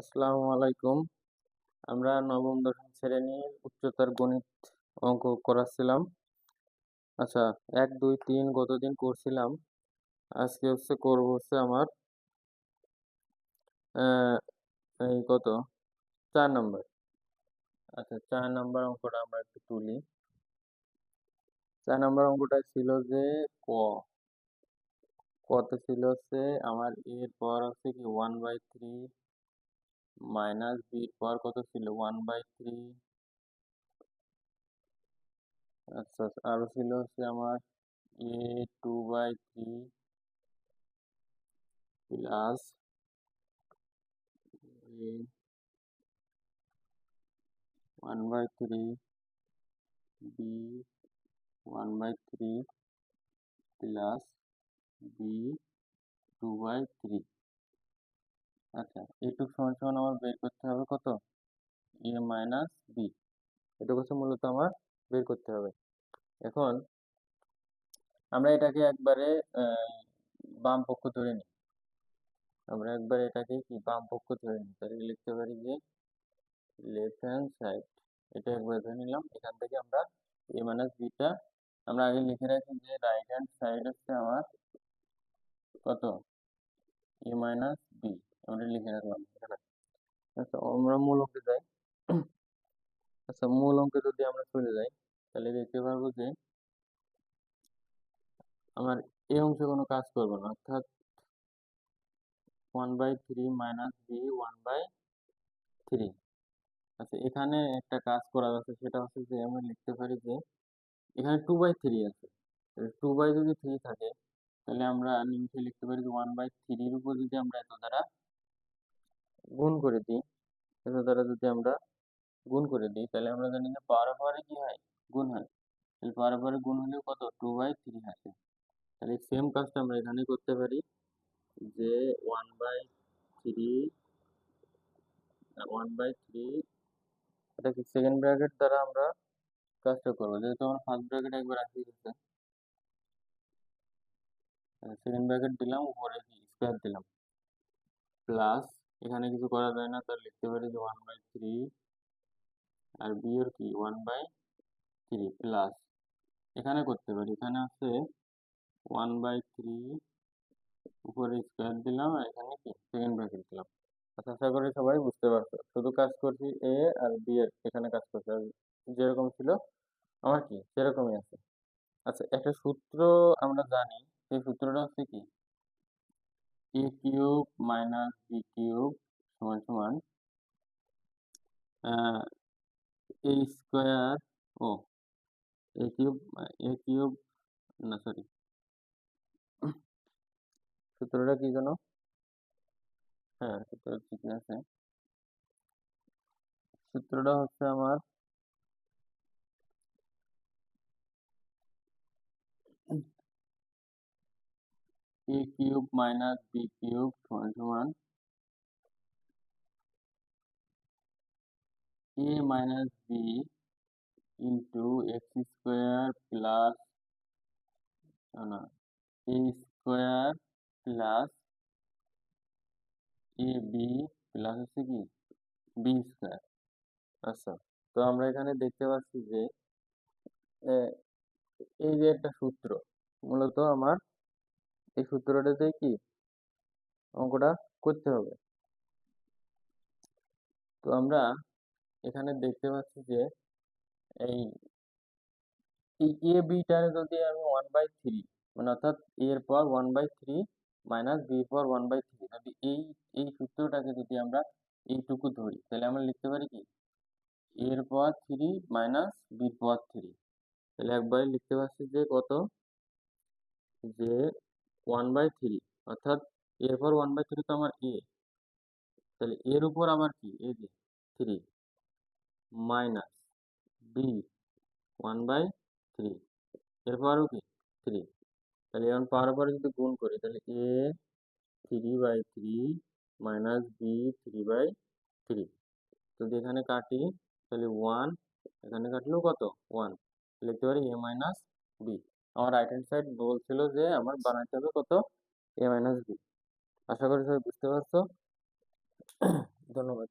আসসালামু আলাইকুম। আমরা নবম, দশম শ্রেণির উচ্চতর গণিত অঙ্ক করাচ্ছিলাম। আচ্ছা এক, দুই, তিন গতদিন করছিলাম। আজকে হচ্ছে করব হচ্ছে আমার এই কত? চার নম্বর। আচ্ছা চার নম্বর অঙ্কটা আমরা একটু তুলি। চার নম্বর অঙ্কটা ছিল যে ক। কত ছিল হচ্ছে আমার এর পর হচ্ছে কি ওয়ান বাই থ্রি মাইনাস বির পর কত ছিল? ওয়ান বাই থ্রি আচ্ছা আচ্ছা, আরও ছিল হচ্ছে আমার a two by three plus one by three b one by three plus b two by three আচ্ছা এটুক সমান সমান আমার বের করতে হবে কত? এ মাইনাস বি হচ্ছে মূলত আমার বের করতে হবে। এখন আমরা এটাকে একবারে বাম পক্ষ ধরে নিই। আমরা একবারে এটাকে কি, বাম পক্ষ ধরে নিই। তাহলে লিখতে পারি যে লেফট হ্যান্ড সাইড এটা একবার ধরে নিলাম। এখান থেকে আমরা এ মাইনাস বিটা আমরা আগে লিখে রাখি যে রাইট হ্যান্ড সাইড হচ্ছে আমার কত? এ মাইনাস বি এখানে আচ্ছা আচ্ছা মূল অঙ্কে যদি আমরা চলে যাই, তাহলে দেখতে পারব যে আমার এই অংশে কোনো কাজ করব না, অর্থাৎ one by three minus b one by three আচ্ছা এখানে একটা কাজ করা আছে, সেটা হচ্ছে যে আমরা লিখতে পারি যে এখানে টু বাই থ্রি আছে। টু বাই যদি থ্রি থাকে, তাহলে আমরা নিচে লিখতে পারি যে ওয়ান বাই থ্রির উপর যদি আমরা এত দ্বারা গুণ করে দিই। এত দ্বারা যদি আমরা গুণ করে দিই, তাহলে আমরা জানি যে পাওয়ার পাওয়ারে কি হয়? গুণ হয়। তাহলে পাওয়ার পাওয়ারে গুণ হলেও কত? টু বাই থ্রি আসে তাহলে সেম কাজটা আমরা এখানে করতে পারি যে one by three one by three এটা কি সেকেন্ড ব্র্যাকেট দ্বারা আমরা কাজটা করব? যেহেতু আমরা ফার্স্ট ব্র্যাকেট একবার আসে গেছে। সেকেন্ড ব্র্যাকেট দিলাম, উপরে স্কোয়ার দিলাম। প্লাস এখানে কিছু করা যায় না, তাহলে লিখতে পারি যে ওয়ান বাই থ্রি আর বি এর কি? ওয়ান বাই থ্রি প্লাস এখানে করতে পারি, এখানে আছে ওয়ান বাই থ্রি উপরে স্কোয়ার দিলাম আর এখানে কি? সেকেন্ড ব্র্যাকেট দিলাম। আচ্ছা আশা করি সবাই বুঝতে পারছ। শুধু কাজ করছি এ আর বি এর, এখানে কাজ করছি। আর যেরকম ছিল আমার কি? সেরকমই আছে। আচ্ছা একটা সূত্র আমরা জানি, সেই সূত্রটা হচ্ছে কি? A cube minus b cube সমান সমান এ স্কোয়ার ও এ কিউব এ কিউব না সরি সূত্রটা কি জানো হ্যাঁ সূত্র ঠিকই আছে। সূত্রটা হচ্ছে আমার a cube minus b cube সমান সমান a minus b into x square plus না a square plus a b plus হচ্ছে কি বি স্কোয়ার আচ্ছা তো আমরা এখানে দেখতে পাচ্ছি যে এই যে একটা সূত্র মূলত আমার এই সূত্রটাতে কি অঙ্কটা করতে হবে। তো আমরা এখানে দেখতে পাচ্ছি যে এই এ বিটার যদি আমি ওয়ান বাই থ্রি মানে অর্থাৎ এর পর one by three minus b পর ওয়ান বাই থ্রি যদি এই এই সূত্রটাকে যদি আমরা এইটুকু ধরি, তাহলে আমরা লিখতে পারি কি? এর পর থ্রি মাইনাস বির পর থ্রি তাহলে একবারে লিখতে পারছি যে কত? যে ওয়ান বাই থ্রি অর্থাৎ এর পর ওয়ান বাই থ্রি তো আমার এ তাহলে এর উপর আমার কি? এই যে three minus b one by three এরপরও কি? থ্রি তাহলে এখন পাওয়ার পরে যদি গুণ করি, তাহলে a three by three minus b three by three যদি এখানে কাটি, তাহলে ওয়ান এখানে কাটলেও কত? ওয়ান লিখতে পারি এ মাইনাস বি আমার রাইট হ্যান্ড সাইড বলছিল যে আমার বানাইতে হবে কত? এ মাইনাস বি আশা করি সবাই বুঝতে পারছ। ধন্যবাদ।